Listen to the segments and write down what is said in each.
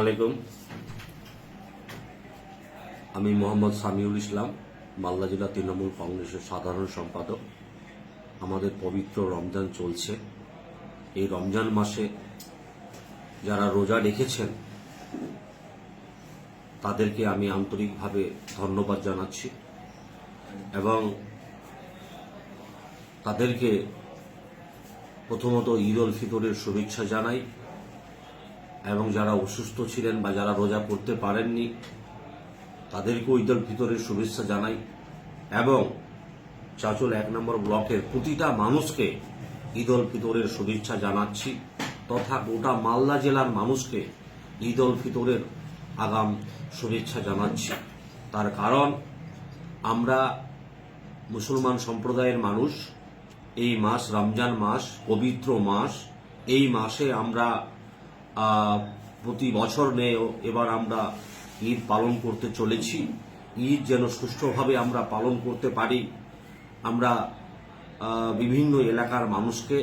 আলাইকুম। আমি মোহাম্মদ সামিউল ইসলাম, মালদা জেলা তৃণমূল কংগ্রেসের সাধারণ সম্পাদক। আমাদের পবিত্র রমজান চলছে। এই রমজান মাসে যারা রোজা রেখেছেন, তাদেরকে আমি আন্তরিকভাবে ধন্যবাদ জানাচ্ছি এবং তাদেরকে প্রথমত ঈদ উল ফিতরের শুভেচ্ছা জানাই। এবং যারা অসুস্থ ছিলেন বা যারা রোজা করতে পারেননি, তাদেরকেও উল ফিতরের শুভেচ্ছা জানাই। এবং চাচল এক নম্বর ব্লকের প্রতিটা মানুষকে ঈদ উল ফিতরের শুভেচ্ছা জানাচ্ছি তথা গোটা মালদা জেলার মানুষকে ঈদ উল ফিতরের আগাম শুভেচ্ছা জানাচ্ছি। তার কারণ, আমরা মুসলমান সম্প্রদায়ের মানুষ, এই মাস রমজান মাস, পবিত্র মাস, এই মাসে আমরা প্রতি বছর নেও এবার আমরা ঈদ পালন করতে চলেছি। ঈদ যেন সুষ্ঠুভাবে আমরা পালন করতে পারি, আমরা বিভিন্ন এলাকার মানুষকে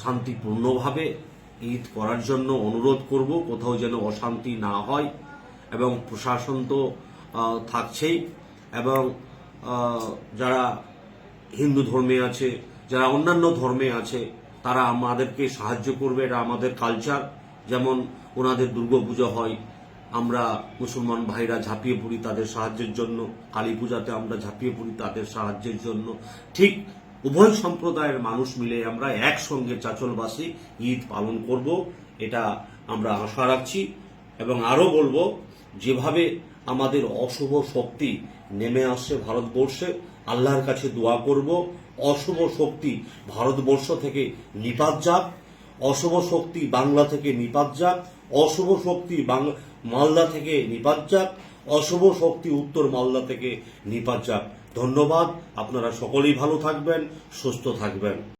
শান্তিপূর্ণভাবে ঈদ করার জন্য অনুরোধ করব, কোথাও যেন অশান্তি না হয় এবং প্রশাসন তো থাকছেই এবং যারা হিন্দু ধর্মে আছে, যারা অন্যান্য ধর্মে আছে, তারা আমাদেরকে সাহায্য করবে, এটা আমাদের কালচার যেমন ওনাদের দুর্গাপূজা হয়, আমরা মুসলমান ভাইরা ঝাঁপিয়ে পড়ি তাদের সাহায্যের জন্য, কালী পূজাতে আমরা ঝাঁপিয়ে পড়ি তাদের সাহায্যের জন্য। ঠিক উভয় সম্প্রদায়ের মানুষ মিলে আমরা একসঙ্গে চাচলবাসী ঈদ পালন করব, এটা আমরা আশা রাখছি। এবং আরও বলব, যেভাবে আমাদের অশুভ শক্তি নেমে আসছে ভারতবর্ষে, আল্লাহর কাছে দোয়া করব, অশুভ শক্তি ভারতবর্ষ থেকে নিপাত যাক। অশুভ শক্তি বাংলা থেকে নিপাত যাক, অশুভ শক্তি মালদা থেকে নিপাত যাক, অশুভ শক্তি উত্তর মালদা থেকে নিপাত যাক। ধন্যবাদ, আপনারা সকলেই ভালো থাকবেন, সুস্থ থাকবেন।